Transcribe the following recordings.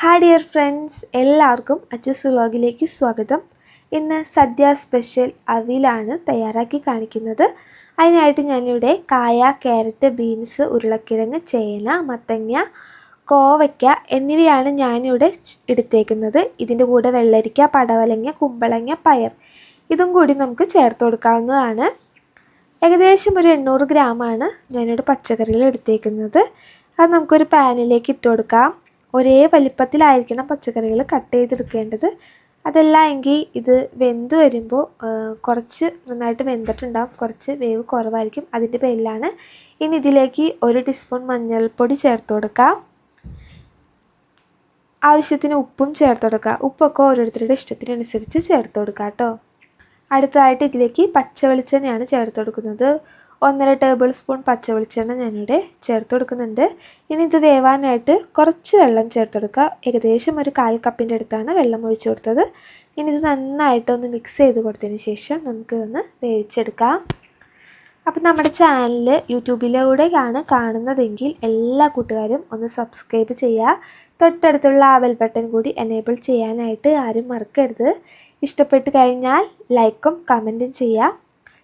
Hi dear friends എല്ലാവർക്കും അച്ചൂസ് വ്ലോഗിലേക്ക് സ്വാഗതം. ഇന്ന് സദ്യ സ്പെഷ്യൽ അവിലാണ് തയ്യാറാക്കി കാണിക്കുന്നത്. അതിനായിട്ട് ഞാനിവിടെ കായ ക്യാരറ്റ് ബീൻസ് ഉരുളക്കിഴങ്ങ് ചേന മത്തങ്ങ കോവയ്ക്ക എന്നിവയാണ് ഞാനിവിടെ എടുത്തേക്കുന്നത്. ഇതിന്റെ കൂടെ വെള്ളരിക്ക പടവലങ്ങ കുമ്പളങ്ങ പയർ. ഇതും കൂടി നമുക്ക് ചേർത്ത് കൊടുക്കാവുന്നതാണ്. ഏകദേശം ഒരു എണ്ണൂറ് ഗ്രാമാണ് ഞാനിവിടെ പച്ചക്കറികൾ എടുത്തേക്കുന്നത്. അത് നമുക്കൊരു പാനിലേക്ക് ഇട്ട് കൊടുക്കാം. ഒരേ വലിപ്പത്തിലായിരിക്കണം പച്ചക്കറികൾ കട്ട് ചെയ്തെടുക്കേണ്ടത്. അതല്ല എങ്കിൽ ഇത് വെന്ത് വരുമ്പോൾ കുറച്ച് നന്നായിട്ട് വെന്തിട്ടുണ്ടാകും കുറച്ച് വേവ് കുറവായിരിക്കും അതിന്റെ പേരിലാണ്. ഇനി ഇതിലേക്ക് ഒരു ടീസ്പൂൺ മഞ്ഞൾപ്പൊടി ചേർത്ത് കൊടുക്കാം. ആവശ്യത്തിന് ഉപ്പും ചേർത്ത് കൊടുക്കുക ഉപ്പൊക്കെ ഓരോരുത്തരുടെ ഇഷ്ടത്തിനനുസരിച്ച് ചേർത്ത് കൊടുക്കുക കേട്ടോ. അടുത്തതായിട്ട് ഇതിലേക്ക് പച്ച വെളിച്ചെണ്ണയാണ് ചേർത്ത് കൊടുക്കുന്നത്. ഒന്നര ടേബിൾ സ്പൂൺ പച്ച വെളിച്ചെണ്ണ ഞാനിവിടെ ചേർത്ത് കൊടുക്കുന്നുണ്ട്. ഇനി ഇത് വേവാനായിട്ട് കുറച്ച് വെള്ളം ചേർത്ത് കൊടുക്കുക. ഏകദേശം ഒരു കാൽ കപ്പിന്റെ അടുത്താണ് വെള്ളം ഒഴിച്ച് കൊടുത്തത്. ഇനി ഇത് നന്നായിട്ടൊന്ന് മിക്സ് ചെയ്ത് കൊടുത്തതിന് ശേഷം നമുക്ക് ഒന്ന് വേവിച്ചെടുക്കാം. അപ്പം നമ്മുടെ ചാനൽ യൂട്യൂബിലൂടെയാണ് കാണുന്നതെങ്കിൽ എല്ലാ കൂട്ടുകാരും ഒന്ന് സബ്സ്ക്രൈബ് ചെയ്യുക. തൊട്ടടുത്തുള്ള ആ ബെൽ ബട്ടൺ കൂടി എനേബിൾ ചെയ്യാനായിട്ട് ആരും മറക്കരുത്. ഇഷ്ടപ്പെട്ട് കഴിഞ്ഞാൽ ലൈക്കും കമന്റും ചെയ്യുക.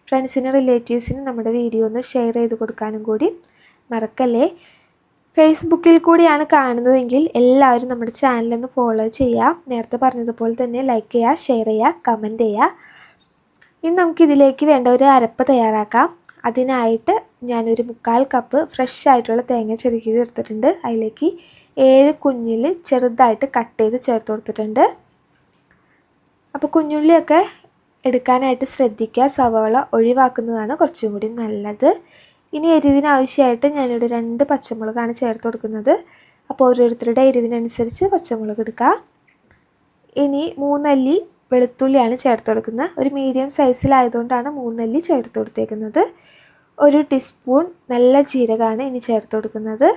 ഫ്രണ്ട്സിനും റിലേറ്റീവ്സിനും നമ്മുടെ വീഡിയോ ഒന്ന് ഷെയർ ചെയ്ത് കൊടുക്കാനും കൂടി മറക്കല്ലേ? ഫേസ്ബുക്കിൽ കൂടിയാണ് കാണുന്നതെങ്കിൽ എല്ലാവരും നമ്മുടെ ചാനലൊന്ന് ഫോളോ ചെയ്യുക. നേരത്തെ പറഞ്ഞതുപോലെ തന്നെ ലൈക്ക് ചെയ്യുക ഷെയർ ചെയ്യുക കമന്റ് ചെയ്യുക. ഇനി നമുക്കിതിലേക്ക് വേണ്ട ഒരു അരപ്പ് തയ്യാറാക്കാം. അതിനായിട്ട് ഞാനൊരു മുക്കാൽ കപ്പ് ഫ്രഷ് ആയിട്ടുള്ള തേങ്ങ ചെറുക്കി ചേർത്തിട്ടുണ്ട് അതിലേക്ക് ഏഴ് കുഞ്ഞിൽ ചെറുതായിട്ട് കട്ട് ചെയ്ത് ചേർത്ത് കൊടുത്തിട്ടുണ്ട്. അപ്പോൾ കുഞ്ഞുള്ളിയൊക്കെ എടുക്കാനായിട്ട് ശ്രദ്ധിക്കുക. സവാള ഒഴിവാക്കുന്നതാണ് കുറച്ചും കൂടി നല്ലത്. ഇനി എരിവിന് ആവശ്യമായിട്ട് ഞാനിവിടെ രണ്ട് പച്ചമുളകാണ് ചേർത്ത് കൊടുക്കുന്നത്. അപ്പോൾ ഓരോരുത്തരുടെ എരിവിനനുസരിച്ച് പച്ചമുളക് എടുക്കുക. ഇനി മൂന്നല്ലി വെളുത്തുള്ളിയാണ് ചേർത്ത് കൊടുക്കുന്നത്. ഒരു മീഡിയം സൈസിലായതുകൊണ്ടാണ് മൂന്നല്ലി ചേർത്ത് കൊടുത്തേക്കുന്നത്. ഒരു ടീസ്പൂൺ നല്ല ജീരകമാണ് ഇനി ചേർത്ത് കൊടുക്കുന്നത്.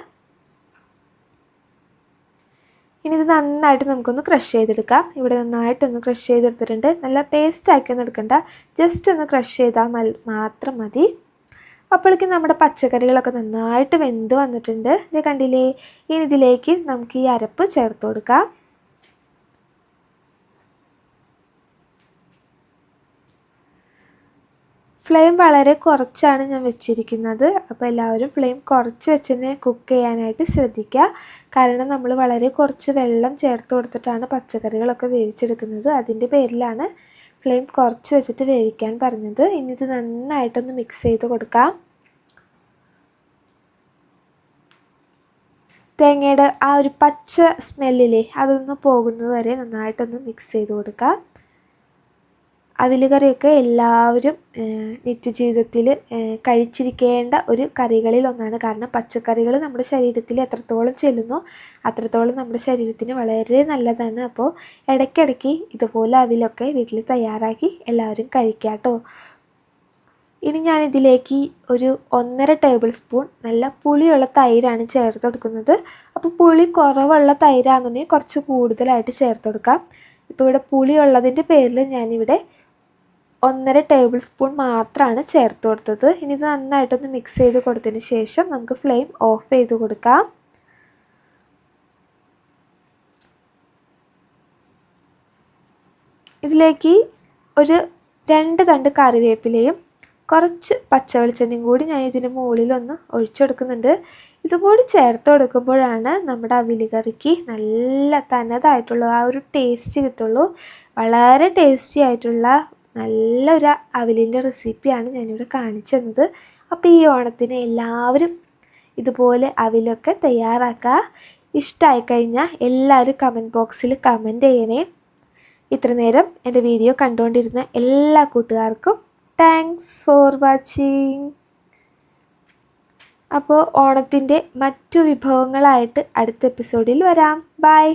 ഇനി ഇത് നന്നായിട്ട് നമുക്കൊന്ന് ക്രഷ് ചെയ്തെടുക്കാം. ഇവിടെ നന്നായിട്ടൊന്ന് ക്രഷ് ചെയ്തെടുത്തിട്ടുണ്ട്. നല്ല പേസ്റ്റ് ആക്കിയൊന്നും എടുക്കണ്ട. ജസ്റ്റ് ഒന്ന് ക്രഷ് ചെയ്താൽ മാത്രം മതി. അപ്പോഴേക്കും നമ്മുടെ പച്ചക്കറികളൊക്കെ നന്നായിട്ട് വെന്ത് വന്നിട്ടുണ്ട്. ഇത് കണ്ടില്ലേ? ഇനി ഇതിലേക്ക് നമുക്ക് ഈ അരപ്പ് ചേർത്ത് കൊടുക്കാം. ഫ്ലെയിം വളരെ കുറച്ചാണ് ഞാൻ വെച്ചിരിക്കുന്നത്. അപ്പോൾ എല്ലാവരും ഫ്ലെയിം കുറച്ച് വെച്ച് തന്നെ കുക്ക് ചെയ്യാനായിട്ട് ശ്രദ്ധിക്കുക കാരണം നമ്മൾ വളരെ കുറച്ച് വെള്ളം ചേർത്ത് കൊടുത്തിട്ടാണ് പച്ചക്കറികളൊക്കെ വേവിച്ചെടുക്കുന്നത്. അതിന്റെ പേരിലാണ് ഫ്ലെയിം കുറച്ച് വെച്ചിട്ട് വേവിക്കാൻ പറഞ്ഞത്. ഇനി ഇത് നന്നായിട്ടൊന്ന് മിക്സ് ചെയ്ത് കൊടുക്കാം. തേങ്ങയുടെ ആ ഒരു പച്ച സ്മെല്ലില്ലേ അതൊന്ന് പോകുന്നത് വരെ നന്നായിട്ടൊന്ന് മിക്സ് ചെയ്ത് കൊടുക്കാം. അവിൽ കറിയൊക്കെ എല്ലാവരും നിത്യജീവിതത്തിൽ കഴിച്ചിരിക്കേണ്ട ഒരു കറികളിൽ ഒന്നാണ് കാരണം പച്ചക്കറികൾ നമ്മുടെ ശരീരത്തിൽ എത്രത്തോളം ചെല്ലുന്നു അത്രത്തോളം നമ്മുടെ ശരീരത്തിന് വളരെ നല്ലതാണ്. അപ്പോൾ ഇടയ്ക്കിടയ്ക്ക് ഇതുപോലെ അവിലൊക്കെ വീട്ടിൽ തയ്യാറാക്കി എല്ലാവരും കഴിക്കാട്ടോ. ഇനി ഞാനിതിലേക്ക് ഒരു ഒന്നര ടേബിൾ സ്പൂൺ നല്ല പുളിയുള്ള തൈരാണ് ചേർത്ത് കൊടുക്കുന്നത്. അപ്പോൾ പുളി കുറവുള്ള തൈരാണെന്നുണ്ടെങ്കിൽ കുറച്ച് കൂടുതലായിട്ട് ചേർത്ത് കൊടുക്കാം. ഇപ്പോൾ ഇവിടെ പുളിയുള്ളതിന്റെ പേരിൽ ഞാനിവിടെ ഒന്നര ടേബിൾ സ്പൂൺ മാത്രമാണ് ചേർത്ത് കൊടുത്തത്. ഇനി ഇത് നന്നായിട്ടൊന്ന് മിക്സ് ചെയ്ത് കൊടുത്തതിന് ശേഷം നമുക്ക് ഫ്ലെയിം ഓഫ് ചെയ്ത് കൊടുക്കാം. ഇതിലേക്ക് ഒരു രണ്ട് തണ്ട് കറിവേപ്പിലയും കുറച്ച് പച്ച വെളിച്ചെണ്ണയും കൂടി ഞാൻ ഇതിന് മുകളിലൊന്ന് ഒഴിച്ചെടുക്കുന്നുണ്ട് ഇതും കൂടി ചേർത്ത് കൊടുക്കുമ്പോഴാണ് നമ്മുടെ അവിലി കറിക്ക് നല്ല തനതായിട്ടുള്ള ആ ഒരു ടേസ്റ്റ് കിട്ടുള്ളൂ. വളരെ ടേസ്റ്റി ആയിട്ടുള്ള നല്ലൊരു അവലിന്റെ റെസിപ്പിയാണ് ഞാനിവിടെ കാണിച്ചു തന്നത് അപ്പോൾ ഈ ഓണത്തിന് എല്ലാവരും ഇതുപോലെ അവിലൊക്കെ തയ്യാറാക്കുക. ഇഷ്ടമായി കഴിഞ്ഞാൽ എല്ലാവരും കമന്റ് ബോക്സിൽ കമന്റ് ചെയ്യണേ. ഇത്ര നേരം എന്റെ വീഡിയോ കണ്ടുകൊണ്ടിരുന്ന എല്ലാ കൂട്ടുകാർക്കും താങ്ക്സ് ഫോർ വാച്ചിങ് അപ്പോൾ ഓണത്തിന്റെ മറ്റു വിഭവങ്ങളായിട്ട് അടുത്ത എപ്പിസോഡിൽ വരാം. ബൈ